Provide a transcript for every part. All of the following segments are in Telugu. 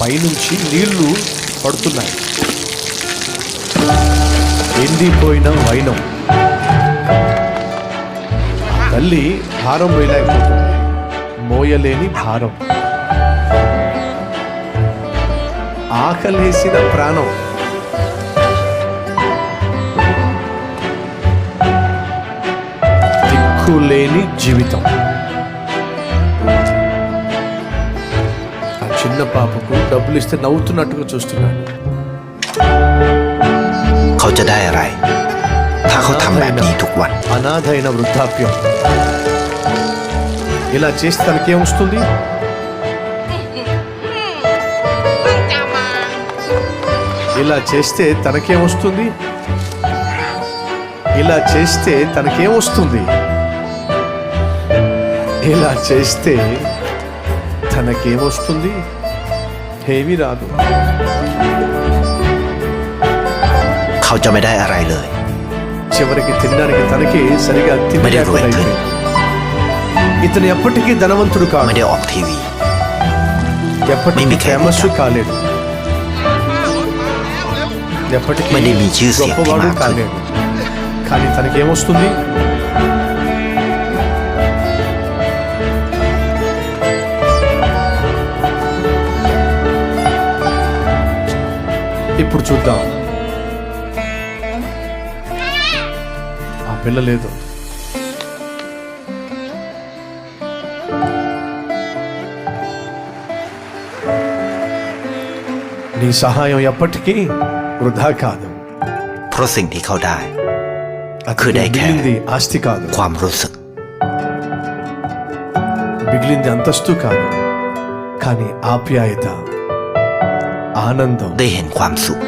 పైనుంచి నీళ్ళు పడుతున్నాయి. ఎండిపోయిన వైనం. తల్లి భారం వేయలేకపోతుంది. మోయలేని భారం. ఆకలేసిన ప్రాణం. దిక్కులేని జీవితం. చిన్న పాపకు డబ్బులు ఇస్తే నవ్వుతున్నట్టుగా చూస్తున్నాడు. అనాథైన వృద్ధాప్యం. ఇలా చేస్తే తనకేమొస్తుంది ఇలా చేస్తే తనకేమొస్తుంది ఇలా చేస్తే తనకేమొస్తుంది ఇలా చేస్తే తనకేమొస్తుంది ఏమీ రాదు เขาจะไม่ได้อะไรเลย చివరికి తినడానికి తనకి సరిగా తిండి మరి లేకుండా రోహిత్ అయిపోయింది. ఇతను ఎప్పటికీ ధనవంతుడు కాదు ไม่ได้ออกทีวี ఎప్పటికీไม่มีใคร ఫేమస్ รู้จัก కాలేడు ఎప్పటికీ ไม่ได้มีชื่อเสียงที่ గొప్పవాడు มากขึ้น కాలేడు కానీ తనకేమొస్తుంది ఇప్పుడు చూద్దాం ఆ పిల్ల లేదు నీ సహాయం ఎప్పటికీ వృధా కాదు เพราะสิ่งที่เขาได้ అతనికిคือได้แค่ మిగిలింది ఆస్తి కాదు ความรู้สึก మిగిలింది అంతస్తు కాదు కానీ ఆప్యాయత ఆనందం ได้เห็นความสุข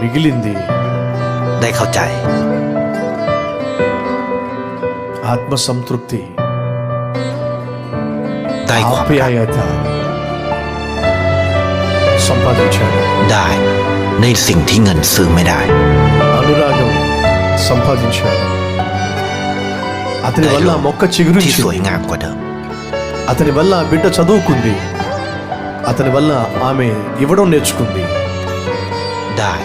మిగిలింది ได้เข้าใจ ఆత్మ సంతృప్తి ได้ความรัก ఆప్యాయత సంపాదించాడు ได้ในสิ่งที่เงินซื้อไม่ได้ అనురాగం సంపాదించాడు అతని ได้ వల్ల โล ఆ ก మొక్క ที่ చిగురించి สวยงามกว่าเดิม అతని వల్ల ఆ బిడ్డ చదువుకుంది అతని వల్ల ఆమె ఇవ్వడం నేర్చుకుంది ได้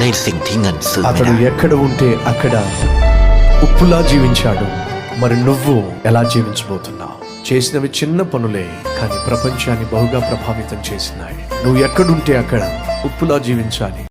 ในสิ่งที่เงินซื้อไม่ అతడు ได้ ఎక్కడ ఉంటే అక్కడ ఉప్పులా జీవించాడు మరి నువ్వు ఎలా జీవించబోతున్నావు చేసినవి చిన్న పనులే కానీ ప్రపంచాన్ని బహుగా ప్రభావితం చేసినాయి నువ్వు ఎక్కడుంటే అక్కడ ఉప్పులా జీవించాలి